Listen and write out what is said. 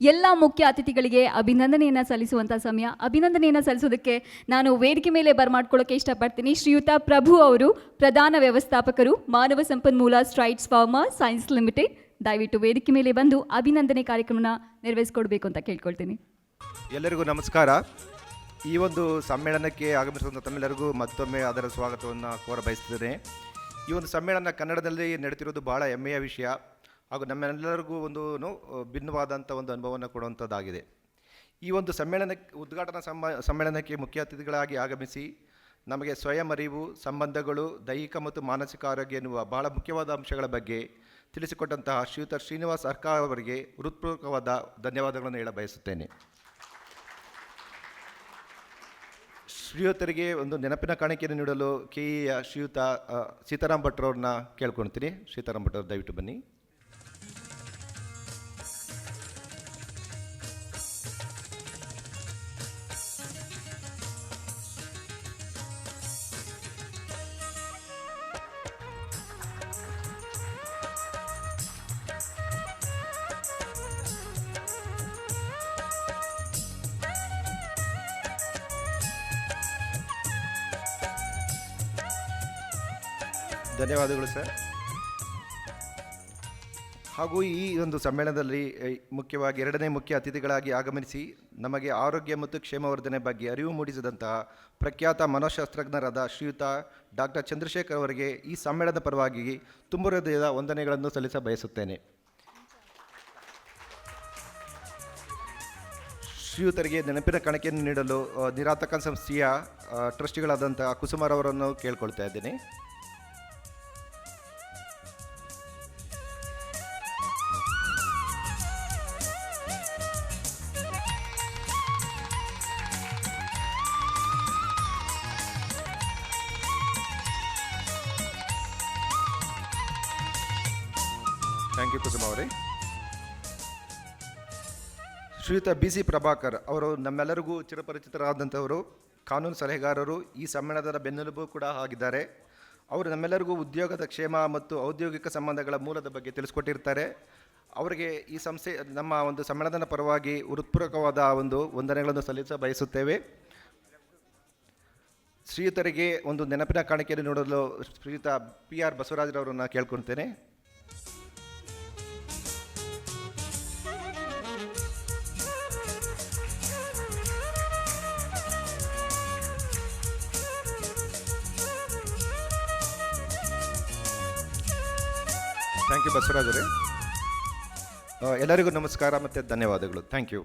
ಎಲ್ಲ ಮುಖ್ಯ ಅತಿಥಿಗಳಿಗೆ ಅಭಿನಂದನೆಯನ್ನು ಸಲ್ಲಿಸುವಂಥ ಸಮಯ. ಅಭಿನಂದನೆಯನ್ನು ಸಲ್ಲಿಸೋದಕ್ಕೆ ನಾನು ವೇದಿಕೆ ಮೇಲೆ ಬರಮಾಡ್ಕೊಳ್ಳೋಕೆ ಇಷ್ಟಪಡ್ತೀನಿ. ಶ್ರೀಯುತ ಪ್ರಭು ಅವರು ಪ್ರಧಾನ ವ್ಯವಸ್ಥಾಪಕರು, ಮಾನವ ಸಂಪನ್ಮೂಲ ಸ್ಟ್ರೈಟ್ಸ್ ಫಾರ್ಮರ್ ಸೈನ್ಸ್ ಲಿಮಿಟೆಡ್. ದಯವಿಟ್ಟು ವೇದಿಕೆ ಮೇಲೆ ಬಂದು ಅಭಿನಂದನೆ ಕಾರ್ಯಕ್ರಮನ ನೆರವೇರಿಸಿಕೊಡ್ಬೇಕು ಅಂತ ಕೇಳ್ಕೊಳ್ತೀನಿ. ಎಲ್ಲರಿಗೂ ನಮಸ್ಕಾರ. ಈ ಒಂದು ಸಮ್ಮೇಳನಕ್ಕೆ ಆಗಮಿಸಿದಂಥ ತಮ್ಮೆಲ್ಲರಿಗೂ ಮತ್ತೊಮ್ಮೆ ಅದರ ಸ್ವಾಗತವನ್ನು ಕೋರ ಬಯಸ್ತೇನೆ ಈ ಒಂದು ಸಮ್ಮೇಳನ ಕನ್ನಡದಲ್ಲಿ ನಡೆತಿರೋದು ಬಹಳ ಹೆಮ್ಮೆಯ ವಿಷಯ. ಹಾಗೂ ನಮ್ಮೆಲ್ಲರಿಗೂ ಒಂದು ಭಿನ್ನವಾದಂಥ ಒಂದು ಅನುಭವವನ್ನು ಕೊಡುವಂಥದ್ದಾಗಿದೆ ಈ ಒಂದು ಸಮ್ಮೇಳನಕ್ಕೆ ಉದ್ಘಾಟನಾ ಸಮ್ಮ ಸಮ್ಮೇಳನಕ್ಕೆ ಮುಖ್ಯ ಅತಿಥಿಗಳಾಗಿ ಆಗಮಿಸಿ ನಮಗೆ ಸ್ವಯಂ ಅರಿವು, ಸಂಬಂಧಗಳು, ದೈಹಿಕ ಮತ್ತು ಮಾನಸಿಕ ಆರೋಗ್ಯ ಎನ್ನುವ ಬಹಳ ಮುಖ್ಯವಾದ ಅಂಶಗಳ ಬಗ್ಗೆ ತಿಳಿಸಿಕೊಟ್ಟಂತಹ ಶ್ರೀಯುತ ಶ್ರೀನಿವಾಸ್ ಸರ್ಕಾರ ಅವರಿಗೆ ಹೃತ್ಪೂರ್ವಕವಾದ ಧನ್ಯವಾದಗಳನ್ನು ಹೇಳ ಬಯಸುತ್ತೇನೆ ಶ್ರೀಯುತರಿಗೆ ಒಂದು ನೆನಪಿನ ಕಾಣಿಕೆಯನ್ನು ನೀಡಲು ಕೆ ಇಯ ಶ್ರೀಯುತ ಸೀತಾರಾಮ್ ಭಟ್ರವ್ರನ್ನ ಕೇಳ್ಕೊಳ್ತೀನಿ. ಸೀತಾರಾಮ್ ಭಟ್ರವ್ರು ದಯವಿಟ್ಟು ಬನ್ನಿ. ಧನ್ಯವಾದಗಳು ಸರ್. ಹಾಗೂ ಈ ಒಂದು ಸಮ್ಮೇಳನದಲ್ಲಿ ಮುಖ್ಯವಾಗಿ ಎರಡನೇ ಮುಖ್ಯ ಅತಿಥಿಗಳಾಗಿ ಆಗಮಿಸಿ ನಮಗೆ ಆರೋಗ್ಯ ಮತ್ತು ಕ್ಷೇಮವರ್ಧನೆ ಬಗ್ಗೆ ಅರಿವು ಮೂಡಿಸಿದಂತಹ ಪ್ರಖ್ಯಾತ ಮನೋಶಾಸ್ತ್ರಜ್ಞರಾದ ಶ್ರೀಯುತ ಡಾಕ್ಟರ್ ಚಂದ್ರಶೇಖರ್ ಅವರಿಗೆ ಈ ಸಮ್ಮೇಳನದ ಪರವಾಗಿ ತುಂಬ ಹೃದಯದ ವಂದನೆಗಳನ್ನು ಸಲ್ಲಿಸ ಬಯಸುತ್ತೇನೆ. ಶ್ರೀಯುತರಿಗೆ ನೆನಪಿನ ಕಣಕೆಯನ್ನು ನೀಡಲು ನಿರಾತಕ ಸಂಸ್ಥೆಯ ಟ್ರಸ್ಟಿಗಳಾದಂಥ ಕುಸುಮರವರನ್ನು ಕೇಳ್ಕೊಳ್ತಾ ಇದ್ದೇನೆ. ಥ್ಯಾಂಕ್ ಯು ಕುಸುಮ ಅವರೇ ಶ್ರೀಯುತ ಬಿ ಸಿ ಪ್ರಭಾಕರ್ ಅವರು ನಮ್ಮೆಲ್ಲರಿಗೂ ಚಿರಪರಿಚಿತರಾದಂಥವರು, ಕಾನೂನು ಸಲಹೆಗಾರರು ಈ ಸಮ್ಮೇಳನದ ಬೆನ್ನೆಲುಬು ಕೂಡ ಆಗಿದ್ದಾರೆ. ಅವರು ನಮ್ಮೆಲ್ಲರಿಗೂ ಉದ್ಯೋಗದ ಕ್ಷೇಮ ಮತ್ತು ಔದ್ಯೋಗಿಕ ಸಂಬಂಧಗಳ ಮೂಲದ ಬಗ್ಗೆ ತಿಳಿಸ್ಕೊಟ್ಟಿರ್ತಾರೆ. ಅವರಿಗೆ ಈ ಸಂಸ್ಥೆ, ನಮ್ಮ ಒಂದು ಸಮ್ಮೇಳನದ ಪರವಾಗಿ ಹೃತ್ಪೂರ್ವಕವಾದ ಒಂದು ವಂದನೆಗಳನ್ನು ಸಲ್ಲಿಸ ಬಯಸುತ್ತೇವೆ. ಶ್ರೀಯುತರಿಗೆ ಒಂದು ನೆನಪಿನ ಕಾಣಿಕೆಯನ್ನು ನೋಡಲು ಶ್ರೀಯುತ ಪಿ ಆರ್ ಬಸವರಾಜರವರನ್ನು ಕೇಳ್ಕೊಳ್ತೇನೆ. ಥ್ಯಾಂಕ್ ಯು ಬಸವರಾಜರೇ ಎಲ್ಲರಿಗೂ ನಮಸ್ಕಾರ ಮತ್ತು ಧನ್ಯವಾದಗಳು. Thank you